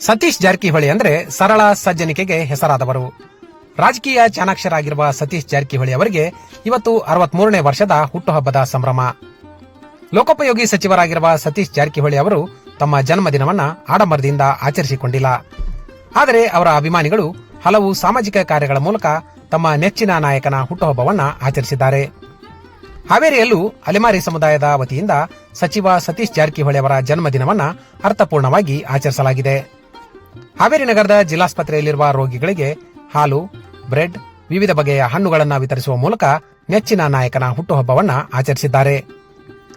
ಸತೀಶ್ ಜಾರಕಿಹೊಳಿ ಅಂದ್ರೆ ಸರಳ ಸಜ್ಜನಿಕೆಗೆ ಹೆಸರಾದವರು. ರಾಜಕೀಯ ಚಾಣಾಕ್ಷರಾಗಿರುವ ಸತೀಶ್ ಜಾರಕಿಹೊಳಿ ಅವರಿಗೆ ಇವತ್ತು ಅರವತ್ಮೂರನೇ ವರ್ಷದ ಹುಟ್ಟುಹಬ್ಬದ ಸಂಭ್ರಮ. ಲೋಕೋಪಯೋಗಿ ಸಚಿವರಾಗಿರುವ ಸತೀಶ್ ಜಾರಕಿಹೊಳಿ ಅವರು ತಮ್ಮ ಜನ್ಮದಿನವನ್ನ ಆಡಂಬರದಿಂದ ಆಚರಿಸಿಕೊಂಡಿಲ್ಲ. ಆದರೆ ಅವರ ಅಭಿಮಾನಿಗಳು ಹಲವು ಸಾಮಾಜಿಕ ಕಾರ್ಯಗಳ ಮೂಲಕ ತಮ್ಮ ನೆಚ್ಚಿನ ನಾಯಕನ ಹುಟ್ಟುಹಬ್ಬವನ್ನ ಆಚರಿಸಿದ್ದಾರೆ. ಹಾವೇರಿಯಲ್ಲೂ ಅಲೆಮಾರಿ ಸಮುದಾಯದ ವತಿಯಿಂದ ಸಚಿವ ಸತೀಶ್ ಜಾರಕಿಹೊಳಿ ಅವರ ಜನ್ಮದಿನವನ್ನ ಅರ್ಥಪೂರ್ಣವಾಗಿ ಆಚರಿಸಲಾಗಿದೆ. ಹಾವೇರಿ ನಗರದ ಜಿಲ್ಲಾಸ್ಪತ್ರೆಯಲ್ಲಿರುವ ರೋಗಿಗಳಿಗೆ ಹಾಲು, ಬ್ರೆಡ್, ವಿವಿಧ ಬಗೆಯ ಹಣ್ಣುಗಳನ್ನು ವಿತರಿಸುವ ಮೂಲಕ ನೆಚ್ಚಿನ ನಾಯಕನ ಹುಟ್ಟುಹಬ್ಬವನ್ನು ಆಚರಿಸಿದ್ದಾರೆ.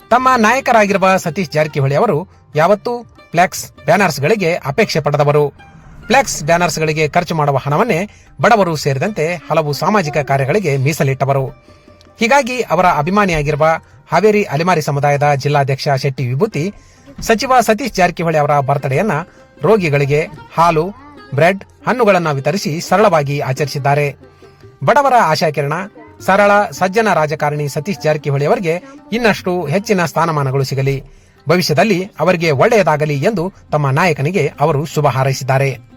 ತಮ್ಮ ನಾಯಕರಾಗಿರುವ ಸತೀಶ್ ಜಾರಕಿಹೊಳಿ ಅವರು ಯಾವತ್ತೂ ಫ್ಲೆಕ್ಸ್ ಬ್ಯಾನರ್ಸ್ಗಳಿಗೆ ಅಪೇಕ್ಷೆ ಪಡೆದವರು. ಫ್ಲೆಕ್ಸ್ ಬ್ಯಾನರ್ಸ್ಗಳಿಗೆ ಖರ್ಚು ಮಾಡುವ ಹಣವನ್ನೇ ಬಡವರು ಸೇರಿದಂತೆ ಹಲವು ಸಾಮಾಜಿಕ ಕಾರ್ಯಗಳಿಗೆ ಮೀಸಲಿಟ್ಟವರು. ಹೀಗಾಗಿ ಅವರ ಅಭಿಮಾನಿಯಾಗಿರುವ ಹಾವೇರಿ ಅಲೆಮಾರಿ ಸಮುದಾಯದ ಜಿಲ್ಲಾಧ್ಯಕ್ಷ ಶೆಟ್ಟಿ ವಿಭೂತಿ ಸಚಿವ ಸತೀಶ್ ಜಾರಕಿಹೊಳಿ ಅವರ ಬರ್ತ್ಡೇಯನ್ನ ರೋಗಿಗಳಿಗೆ ಹಾಲು, ಬ್ರೆಡ್, ಹಣ್ಣುಗಳನ್ನು ವಿತರಿಸಿ ಸರಳವಾಗಿ ಆಚರಿಸಿದ್ದಾರೆ. ಬಡವರ ಆಶಾಕಿರಣ, ಸರಳ, ಸಜ್ಜನ ರಾಜಕಾರಣಿ ಸತೀಶ್ ಜಾರಕಿಹೊಳಿ ಅವರಿಗೆ ಇನ್ನಷ್ಟು ಹೆಚ್ಚಿನ ಸ್ಥಾನಮಾನಗಳು ಸಿಗಲಿ. ಭವಿಷ್ಯದಲ್ಲಿ ಅವರಿಗೆ ಒಳ್ಳೆಯದಾಗಲಿ ಎಂದು ತಮ್ಮ ನಾಯಕನಿಗೆ ಅವರು ಶುಭ ಹಾರೈಸಿದ್ದಾರೆ.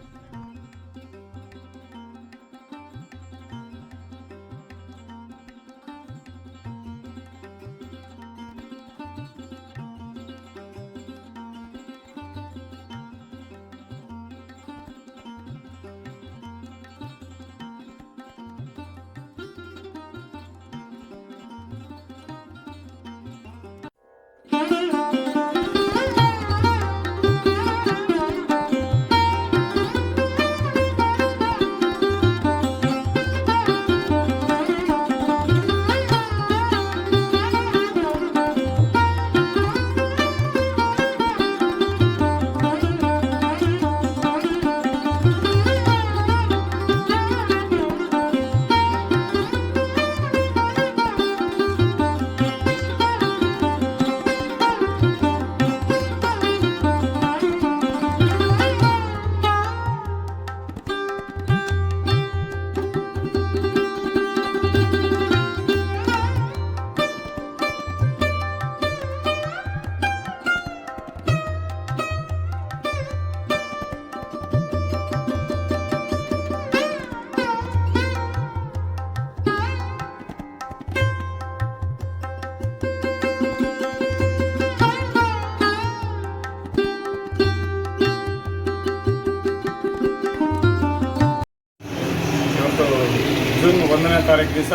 ಜೂನ್ ಒಂದನೇ ತಾರೀಕು ದಿವಸ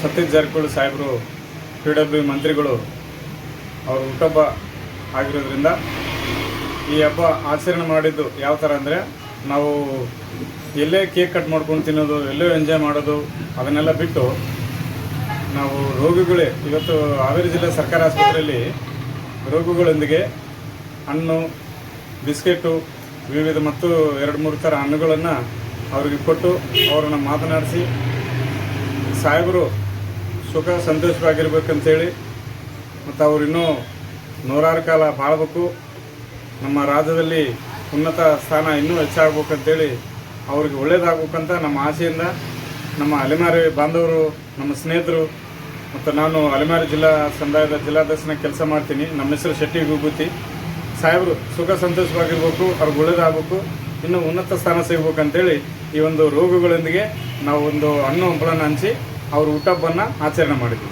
ಸತೀಶ್ ಜಾರಕಿಹೊಳಿ ಸಾಹೇಬರು, ಪಿ ಡಬ್ಲ್ಯೂ ಮಂತ್ರಿಗಳು ಅವ್ರ ಹುಟ್ಟಬ್ಬ ಆಗಿರೋದ್ರಿಂದ ಈ ಹಬ್ಬ ಆಚರಣೆ ಮಾಡಿದ್ದು ಯಾವ ಥರ ಅಂದರೆ ನಾವು ಎಲ್ಲೇ ಕೇಕ್ ಕಟ್ ಮಾಡ್ಕೊಂಡು ತಿನ್ನೋದು, ಎಲ್ಲೋ ಎಂಜಾಯ್ ಮಾಡೋದು, ಅದನ್ನೆಲ್ಲ ಬಿಟ್ಟು ನಾವು ರೋಗಿಗಳೇ, ಇವತ್ತು ಹಾವೇರಿ ಜಿಲ್ಲೆ ಸರ್ಕಾರಿ ಆಸ್ಪತ್ರೆಯಲ್ಲಿ ರೋಗಿಗಳೊಂದಿಗೆ ಹಣ್ಣು, ಬಿಸ್ಕೆಟು, ವಿವಿಧ ಮತ್ತು ಎರಡು ಮೂರು ಥರ ಹಣ್ಣುಗಳನ್ನು ಅವರಿಗೆ ಕೊಟ್ಟು ಅವರನ್ನು ಮಾತನಾಡಿಸಿ. ಸಾಹೇಬರು, ಸುಖ ಸಂತೋಷವಾಗಿರ್ಬೇಕಂತೇಳಿ ಮತ್ತು ಅವರು ಇನ್ನೂ ನೂರಾರು ಕಾಲ ಬಾಳಬೇಕು. ನಮ್ಮ ರಾಜ್ಯದಲ್ಲಿ ಉನ್ನತ ಸ್ಥಾನ ಇನ್ನೂ ಹೆಚ್ಚಾಗಬೇಕಂತೇಳಿ ಅವ್ರಿಗೆ ಒಳ್ಳೇದಾಗಬೇಕಂತ ನಮ್ಮ ಆಸೆಯಿಂದ ನಮ್ಮ ಅಲೆಮಾರಿ ಬಾಂಧವರು, ನಮ್ಮ ಸ್ನೇಹಿತರು ಮತ್ತು ನಾನು ಅಲೆಮಾರಿ ಜಿಲ್ಲಾ ಸಮುದಾಯದ ಜಿಲ್ಲಾಧ್ಯಕ್ಷನ ಕೆಲಸ ಮಾಡ್ತೀನಿ. ನಮ್ಮ ಹೆಸರು ಶೆಟ್ಟಿ ವಿಭೂತಿ ಸಾಹೇಬರು, ಸುಖ ಸಂತೋಷವಾಗಿರ್ಬೇಕು, ಅವ್ರಿಗೆ ಒಳ್ಳೇದಾಗಬೇಕು. ಇನ್ನೂ ಉನ್ನತ ಸ್ಥಾನ ಸಿಗಬೇಕಂತೇಳಿ ಈ ಒಂದು ರೋಗಗಳೊಂದಿಗೆ ನಾವು ಒಂದು ಹಣ್ಣು ಹಂಪಲನ್ನು ಹಂಚಿ ಅವ್ರ ಹುಟ್ಟಹಬ್ಬವನ್ನು ಆಚರಣೆ ಮಾಡಿದ್ವಿ.